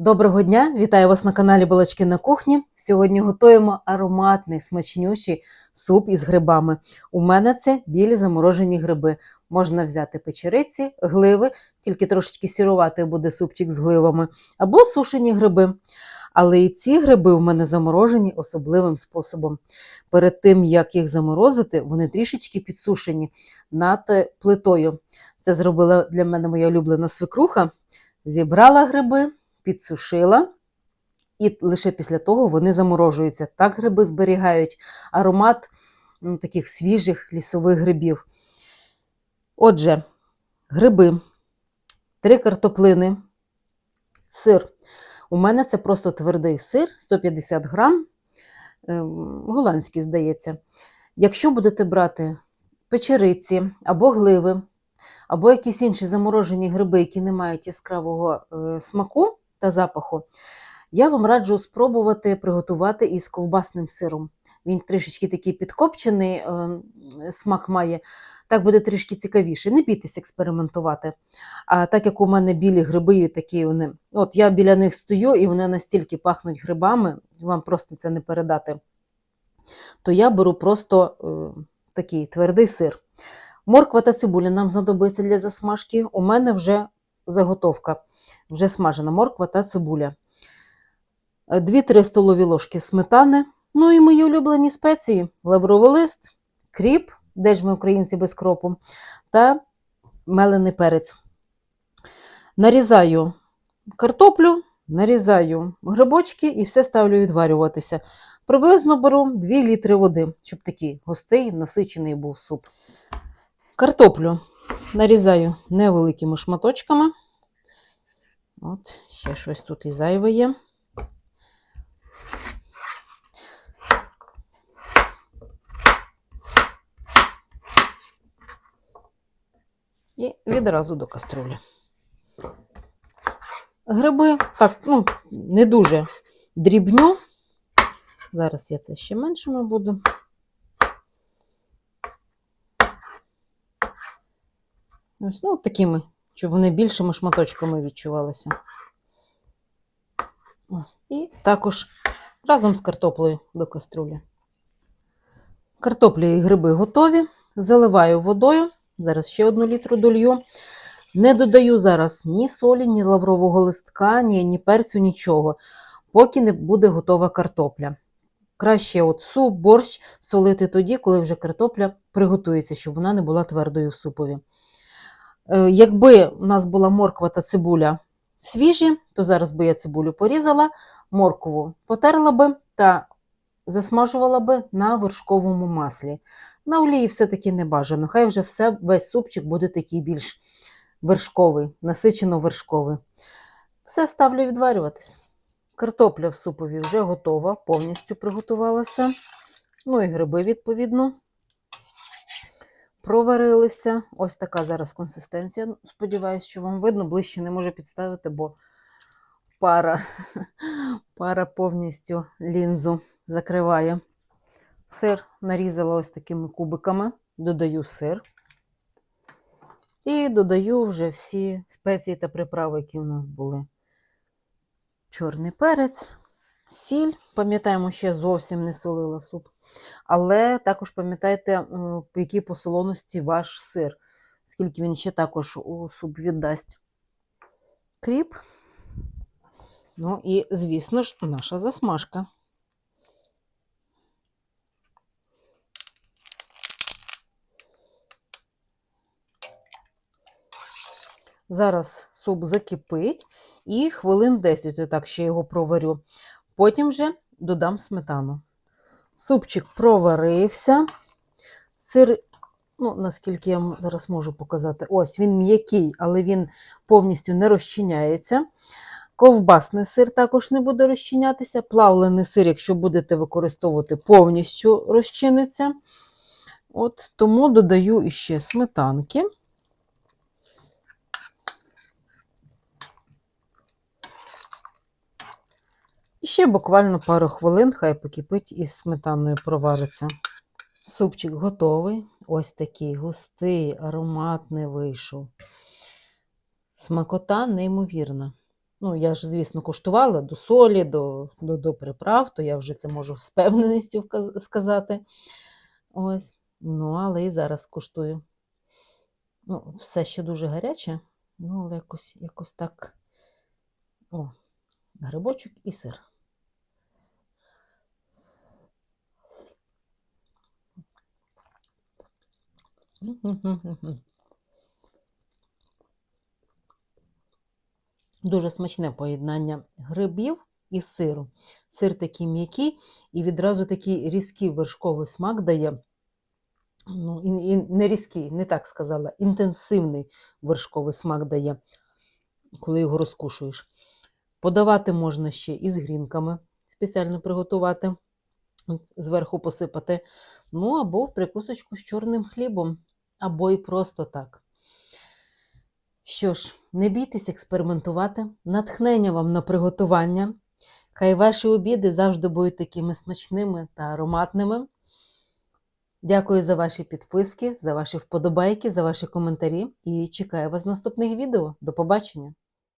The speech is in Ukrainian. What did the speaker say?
Доброго дня! Вітаю вас на каналі Балачки на кухні. Сьогодні готуємо ароматний смачнючий суп із грибами. У мене це білі заморожені гриби. Можна взяти печериці, гливи, тільки трошечки сірувати буде супчик з гливами, або сушені гриби. Але і ці гриби у мене заморожені особливим способом. Перед тим, як їх заморозити, вони трішечки підсушені над плитою. Це зробила для мене моя улюблена свекруха. Зібрала гриби, підсушила, і лише після того вони заморожуються. Так гриби зберігають аромат м, таких свіжих лісових грибів. Отже, гриби, три картоплини, сир. У мене це просто твердий сир, 150 грам, ем, голландський, здається. Якщо будете брати печериці або гливи, або якісь інші заморожені гриби, які не мають яскравого е, смаку та запаху, я вам раджу спробувати приготувати із ковбасним сиром. Він трішечки такий підкопчений, е, смак має, так буде трішки цікавіше. Не бійтесь експериментувати. А так як у мене білі гриби, такі вони, от я біля них стою, і вони настільки пахнуть грибами, вам просто це не передати, то я беру просто е, такий твердий сир. Морква та цибуля нам знадобиться для засмажки. У мене вже заготовка, вже смажена морква та цибуля. 2-3 столові ложки сметани. Ну і мої улюблені спеції: лавровий лист, кріп, де ж ми українці без кропу, та мелений перець. Нарізаю картоплю, нарізаю грибочки і все ставлю відварюватися. Приблизно беру 2 літри води, щоб такий густий, насичений був суп. Картоплю нарізаю невеликими шматочками. От, ще щось тут і зайве є. І відразу до каструлі. Гриби так, ну, не дуже дрібню. Зараз я це ще меншими буду. Ось, ну, такими, щоб вони більшими шматочками відчувалися. Ось. І також разом з картоплею до каструлі. Картопля і гриби готові. Заливаю водою. Зараз ще одну літру долью. Не додаю зараз ні солі, ні лаврового листка, ні, ні перцю, нічого, поки не буде готова картопля. Краще от суп, борщ солити тоді, коли вже картопля приготується, щоб вона не була твердою в супові. Е, Якби у нас була морква та цибуля свіжі, то зараз би я цибулю порізала, моркву потерла би та засмажувала би на вершковому маслі. На олії все-таки не бажано. Хай вже все, весь супчик буде такий більш вершковий, насичено вершковий. Все ставлю відварюватись. Картопля в супові вже готова, повністю приготувалася. Ну і гриби, відповідно, проварилися. Ось така зараз консистенція. Сподіваюсь, що вам видно, ближче не можу підставити, бо пара, пара повністю лінзу закриває. Сир нарізала ось такими кубиками, додаю сир. І додаю вже всі спеції та приправи, які у нас були. Чорний перець, сіль. Пам'ятаємо, я зовсім не солила суп. Але також пам'ятайте, по якій посолоності ваш сир, скільки він ще також у суп віддасть. Кріп. Ну і, звісно ж, наша засмажка. Зараз суп закипить і хвилин 10 отак ще його проварю. Потім вже додам сметану. Супчик проварився. Сир, ну, наскільки я зараз можу показати, ось він м'який, але він повністю не розчиняється. Ковбасний сир також не буде розчинятися. Плавлений сир, якщо будете використовувати, повністю розчиниться. От, тому додаю іще сметанки. І ще буквально пару хвилин, хай покипить із сметаною провариться. Супчик готовий. Ось такий густий, ароматний вийшов. Смакота неймовірна. Ну, я ж, звісно, куштувала до солі, до, до, до приправ, то я вже це можу з певненістю сказати. Ось. Ну, але і зараз куштую. Ну, все ще дуже гаряче, ну, але якось, якось так. О, грибочок і сир. Дуже смачне поєднання грибів і сиру. Сир такий м'який і відразу такий різкий вершковий смак дає. Ну, і, і не різкий, не так сказала, інтенсивний вершковий смак дає, коли його розкушуєш. Подавати можна ще із грінками, спеціально приготувати, зверху посипати. Ну, або в прикусочку з чорним хлібом, або і просто так. Що ж, не бійтесь експериментувати, натхнення вам на приготування. Хай ваші обіди завжди будуть такими смачними та ароматними. Дякую за ваші підписки, за ваші вподобайки, за ваші коментарі і чекаю вас в наступних відео. До побачення!